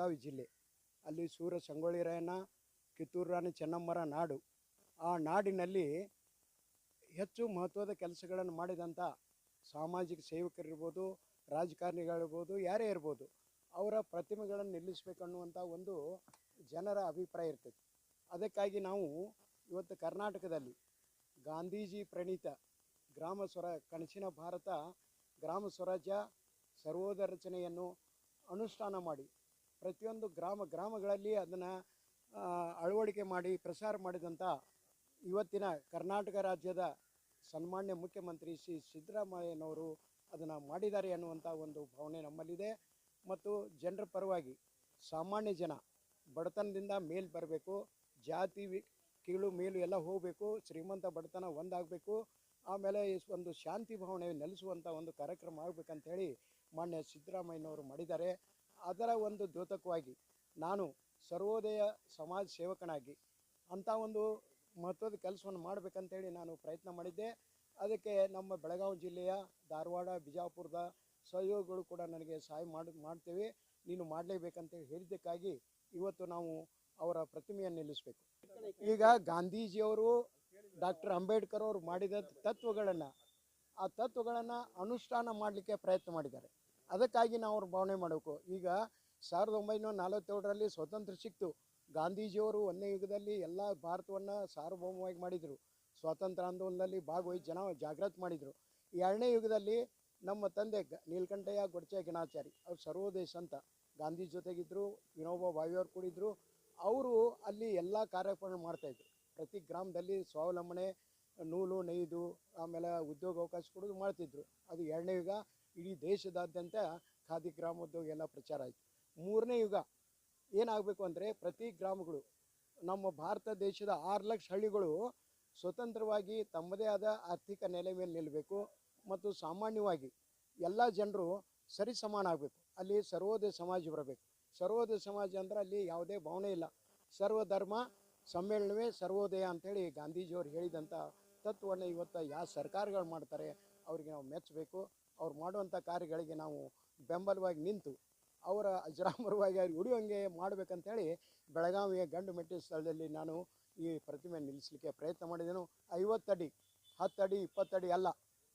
ಬೆಳಗಾವಿ ಜಿಲ್ಲೆ. ಅಲ್ಲಿ ಸೂರ ಸಂಗೊಳ್ಳಿ ರಾಯಣ್ಣ, ಕಿತ್ತೂರು ರಾಣಿ ಚೆನ್ನಮ್ಮರ ನಾಡು. ಆ ನಾಡಿನಲ್ಲಿ ಹೆಚ್ಚು ಮಹತ್ವದ ಕೆಲಸಗಳನ್ನು ಮಾಡಿದಂಥ ಸಾಮಾಜಿಕ ಸೇವಕರಿರ್ಬೋದು, ರಾಜಕಾರಣಿಗಳಿರ್ಬೋದು, ಯಾರೇ ಇರ್ಬೋದು, ಅವರ ಪ್ರತಿಮೆಗಳನ್ನು ನಿಲ್ಲಿಸಬೇಕನ್ನುವಂಥ ಒಂದು ಜನರ ಅಭಿಪ್ರಾಯ ಇರ್ತೈತಿ. ಅದಕ್ಕಾಗಿ ನಾವು ಇವತ್ತು ಕರ್ನಾಟಕದಲ್ಲಿ ಗಾಂಧೀಜಿ ಪ್ರಣೀತ ಗ್ರಾಮ ಸ್ವರ, ಕನಸಿನ ಭಾರತ ಗ್ರಾಮ ಸ್ವರಾಜ್ಯ ಸರ್ವೋದಯ ರಚನೆಯನ್ನು ಅನುಷ್ಠಾನ ಮಾಡಿ ಪ್ರತಿಯೊಂದು ಗ್ರಾಮ, ಗ್ರಾಮಗಳಲ್ಲಿ ಅದನ್ನು ಅಳವಡಿಕೆ ಮಾಡಿ, ಪ್ರಸಾರ ಮಾಡಿದಂಥ ಇವತ್ತಿನ ಕರ್ನಾಟಕ ರಾಜ್ಯದ ಸನ್ಮಾನ್ಯ ಮುಖ್ಯಮಂತ್ರಿ ಶ್ರೀ ಸಿದ್ದರಾಮಯ್ಯನವರು ಅದನ್ನು ಮಾಡಿದ್ದಾರೆ ಅನ್ನುವಂಥ ಒಂದು ಭಾವನೆ ನಮ್ಮಲ್ಲಿದೆ. ಮತ್ತು ಜನರ ಪರವಾಗಿ ಸಾಮಾನ್ಯ ಜನ ಬಡತನದಿಂದ ಮೇಲ್ ಬರಬೇಕು, ಜಾತಿ, ಕೀಳು, ಮೇಲು ಎಲ್ಲ ಹೋಗಬೇಕು, ಶ್ರೀಮಂತ ಬಡತನ ಒಂದಾಗಬೇಕು, ಆಮೇಲೆ ಒಂದು ಶಾಂತಿ ಭಾವನೆ ನೆಲೆಸುವಂಥ ಒಂದು ಕಾರ್ಯಕ್ರಮ ಆಗಬೇಕಂತ ಹೇಳಿ ಮಾನ್ಯ ಸಿದ್ದರಾಮಯ್ಯನವರು ಮಾಡಿದ್ದಾರೆ. ಅದರ ಒಂದು ದ್ಯೋತಕವಾಗಿ ನಾನು ಸರ್ವೋದಯ ಸಮಾಜ ಸೇವಕನಾಗಿ ಅಂಥ ಒಂದು ಮಹತ್ವದ ಕೆಲಸವನ್ನು ಮಾಡಬೇಕಂತೇಳಿ ನಾನು ಪ್ರಯತ್ನ ಮಾಡಿದ್ದೆ. ಅದಕ್ಕೆ ನಮ್ಮ ಬೆಳಗಾವಿ ಜಿಲ್ಲೆಯ ಧಾರವಾಡ, ಬಿಜಾಪುರದ ಸಹಯೋಗಗಳು ಕೂಡ ನನಗೆ ಸಹಾಯ ಮಾಡಿ, ಮಾಡ್ತೇವೆ. ನೀನು ಮಾಡಲೇಬೇಕಂತೇಳಿ ಹೇಳಿದ್ದಕ್ಕಾಗಿ ಇವತ್ತು ನಾವು ಅವರ ಪ್ರತಿಮೆಯನ್ನು ನಿಲ್ಲಿಸಬೇಕು. ಈಗ ಗಾಂಧೀಜಿಯವರು ಡಾಕ್ಟರ್ ಅಂಬೇಡ್ಕರ್ ಅವರು ಮಾಡಿದ ತತ್ವಗಳನ್ನು, ಆ ತತ್ವಗಳನ್ನು ಅನುಷ್ಠಾನ ಮಾಡಲಿಕ್ಕೆ ಪ್ರಯತ್ನ ಮಾಡಿದ್ದಾರೆ. ಅದಕ್ಕಾಗಿ ನಾವು ಅವ್ರ ಭಾವನೆ ಮಾಡಬೇಕು. ಈಗ ಸಾವಿರದ ಒಂಬೈನೂರ ನಲವತ್ತೇಳರಲ್ಲಿ ಸ್ವತಂತ್ರ ಸಿಕ್ತು. ಗಾಂಧೀಜಿಯವರು ಒಂದನೇ ಯುಗದಲ್ಲಿ ಎಲ್ಲ ಭಾರತವನ್ನು ಸಾರ್ವಭೌಮವಾಗಿ ಮಾಡಿದರು. ಸ್ವಾತಂತ್ರ್ಯ ಆಂದೋಲನದಲ್ಲಿ ಭಾಗವಹಿಸಿ ಜನ ಜಾಗೃತಿ ಮಾಡಿದರು. ಎರಡನೇ ಯುಗದಲ್ಲಿ ನಮ್ಮ ತಂದೆ ನೀಲಕಂಠಯ್ಯ, ಗೊಡಚೆ ಗಣಾಚಾರಿ ಅವ್ರು ಸರ್ವೋದಯ ಸಂತ ಗಾಂಧಿ ಜೊತೆಗಿದ್ದರು ವಿನೋಬಾ ಕೂಡ ಕೂಡಿದ್ರು ಅವರು ಅಲ್ಲಿ ಎಲ್ಲ ಕಾರ್ಯಕ್ರಮ ಮಾಡ್ತಾಯಿದ್ರು ಪ್ರತಿ ಗ್ರಾಮದಲ್ಲಿ ಸ್ವಾವಲಂಬನೆ, ನೂಲು ನೇಯ್ದು ಆಮೇಲೆ ಉದ್ಯೋಗ ಅವಕಾಶ ಕೊಡೋದು ಮಾಡ್ತಿದ್ರು. ಅದು ಎರಡನೇ ಯುಗ. ಇಡೀ ದೇಶದಾದ್ಯಂತ ಖಾದಿ ಗ್ರಾಮೋದ್ಯೋಗ ಎಲ್ಲ ಪ್ರಚಾರ ಆಯಿತು. ಮೂರನೇ ಯುಗ ಏನಾಗಬೇಕು ಅಂದರೆ ಪ್ರತಿ ಗ್ರಾಮಗಳು, ನಮ್ಮ ಭಾರತ ದೇಶದ ಆರು ಲಕ್ಷ ಹಳ್ಳಿಗಳು ಸ್ವತಂತ್ರವಾಗಿ ತಮ್ಮದೇ ಆದ ಆರ್ಥಿಕ ನೆಲೆ ಮೇಲೆ ನಿಲ್ಲಬೇಕು ಮತ್ತು ಸಾಮಾನ್ಯವಾಗಿ ಎಲ್ಲ ಜನರು ಸರಿ ಸಮಾನ ಆಗಬೇಕು. ಅಲ್ಲಿ ಸರ್ವೋದಯ ಸಮಾಜ ಬರಬೇಕು. ಸರ್ವೋದಯ ಸಮಾಜ ಅಂದ್ರೆ ಅಲ್ಲಿ ಯಾವುದೇ ಭಾವನೆ ಇಲ್ಲ. ಸರ್ವಧರ್ಮ ಸಮ್ಮೇಳನವೇ ಸರ್ವೋದಯ ಅಂತೇಳಿ ಗಾಂಧೀಜಿಯವರು ಹೇಳಿದಂಥ ತತ್ವವನ್ನು ಇವತ್ತು ಯಾವ ಸರ್ಕಾರಗಳು ಮಾಡ್ತಾರೆ, ಅವರಿಗೆ ನಾವು ಮೆಚ್ಚಬೇಕು ಅವ್ರು ಮಾಡುವಂಥ ಕಾರ್ಯಗಳಿಗೆ ನಾವು ಬೆಂಬಲವಾಗಿ ನಿಂತು ಅವರ ಅಜರಾಮರವಾಗಿ ಅವ್ರಿಗೆ ಉಳಿಯುವಂಗೆ ಮಾಡಬೇಕಂತೇಳಿ ಬೆಳಗಾವಿಯ ಗಂಡು ಮೆಟ್ಟಿನ ಸ್ಥಳದಲ್ಲಿ ನಾನು ಈ ಪ್ರತಿಮೆ ನಿಲ್ಲಿಸಲಿಕ್ಕೆ ಪ್ರಯತ್ನ ಮಾಡಿದೆನು. ಐವತ್ತಡಿ, ಹತ್ತಡಿ, ಇಪ್ಪತ್ತಡಿ ಅಲ್ಲ.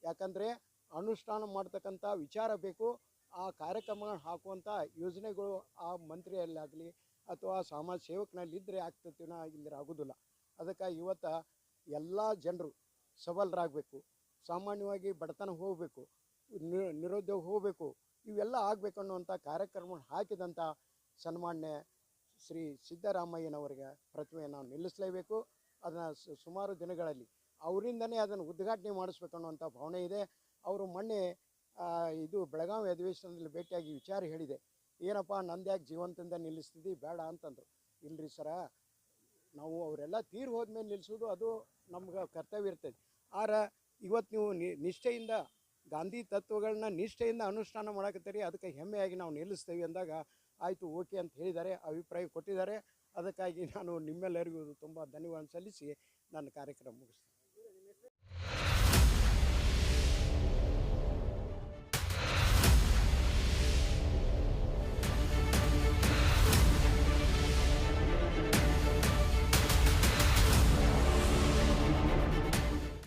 ಯಾಕಂದರೆ ಅನುಷ್ಠಾನ ಮಾಡ್ತಕ್ಕಂಥ ವಿಚಾರ ಬೇಕು. ಆ ಕಾರ್ಯಕ್ರಮಗಳನ್ನ ಹಾಕುವಂಥ ಯೋಜನೆಗಳು ಆ ಮಂತ್ರಿಯಲ್ಲಾಗಲಿ ಅಥವಾ ಸಮಾಜ ಸೇವಕನಲ್ಲಿ ಇದ್ದರೆ ಆಗ್ತತಿನ ಇಲ್ಲದ್ರೆ ಆಗೋದಿಲ್ಲ. ಅದಕ್ಕಾಗಿ ಇವತ್ತು ಎಲ್ಲ ಜನರು ಸಬಲರಾಗಬೇಕು. ಸಾಮಾನ್ಯವಾಗಿ ಬಡತನ ಹೋಗಬೇಕು. ನಿರುದ್ಯೋಗ ಹೋಗಬೇಕು, ಇವೆಲ್ಲ ಆಗಬೇಕು ಅನ್ನುವಂಥ ಕಾರ್ಯಕ್ರಮ ಹಾಕಿದಂಥ ಸನ್ಮಾನ್ಯ ಶ್ರೀ ಸಿದ್ದರಾಮಯ್ಯನವರಿಗೆ ಪ್ರತಿಮೆಯನ್ನು ನಾವು ನಿಲ್ಲಿಸಲೇಬೇಕು. ಅದನ್ನು ಸುಮಾರು ದಿನಗಳಲ್ಲಿ ಅವರಿಂದನೇ ಅದನ್ನು ಉದ್ಘಾಟನೆ ಮಾಡಿಸ್ಬೇಕು ಅನ್ನುವಂಥ ಭಾವನೆ ಇದೆ. ಅವರು ಮೊನ್ನೆ ಇದು ಬೆಳಗಾವಿ ಅಧಿವೇಶನದಲ್ಲಿ ಭೇಟಿಯಾಗಿ ವಿಚಾರ ಹೇಳಿದೆ. ಏನಪ್ಪ ನಂದು ಯಾಕೆ ಜೀವಂತದಿಂದ ನಿಲ್ಲಿಸ್ತಿದ್ದಿ ಬೇಡ ಅಂತಂದರು. ಇಲ್ರಿ ಸರ, ನಾವು ಅವರೆಲ್ಲ ತೀರ್ ಹೋದ್ಮೇಲೆ ನಿಲ್ಲಿಸೋದು ಅದು ನಮ್ಗೆ ಕರ್ತವ್ಯ ಇರ್ತೈತಿ ಆರ ಇವತ್ತು ನೀವು ನಿಷ್ಠೆಯಿಂದ ಗಾಂಧಿ ತತ್ವಗಳನ್ನ ನಿಷ್ಠೆಯಿಂದ ಅನುಷ್ಠಾನ ಮಾಡಕತ್ತೀರಿ, ಅದಕ್ಕೆ ಹೆಮ್ಮೆಯಾಗಿ ನಾವು ನಿಲ್ಲಿಸ್ತೇವೆ ಅಂದಾಗ ಆಯಿತು, ಓಕೆ ಅಂತ ಹೇಳಿದ್ದಾರೆ, ಅಭಿಪ್ರಾಯ ಕೊಟ್ಟಿದ್ದಾರೆ. ಅದಕ್ಕಾಗಿ ನಾನು ನಿಮ್ಮೆಲ್ಲರಿಗೂ ತುಂಬ ಧನ್ಯವಾದ ಸಲ್ಲಿಸಿ ನನ್ನ ಕಾರ್ಯಕ್ರಮ ಮುಗಿಸ್ತೀನಿ.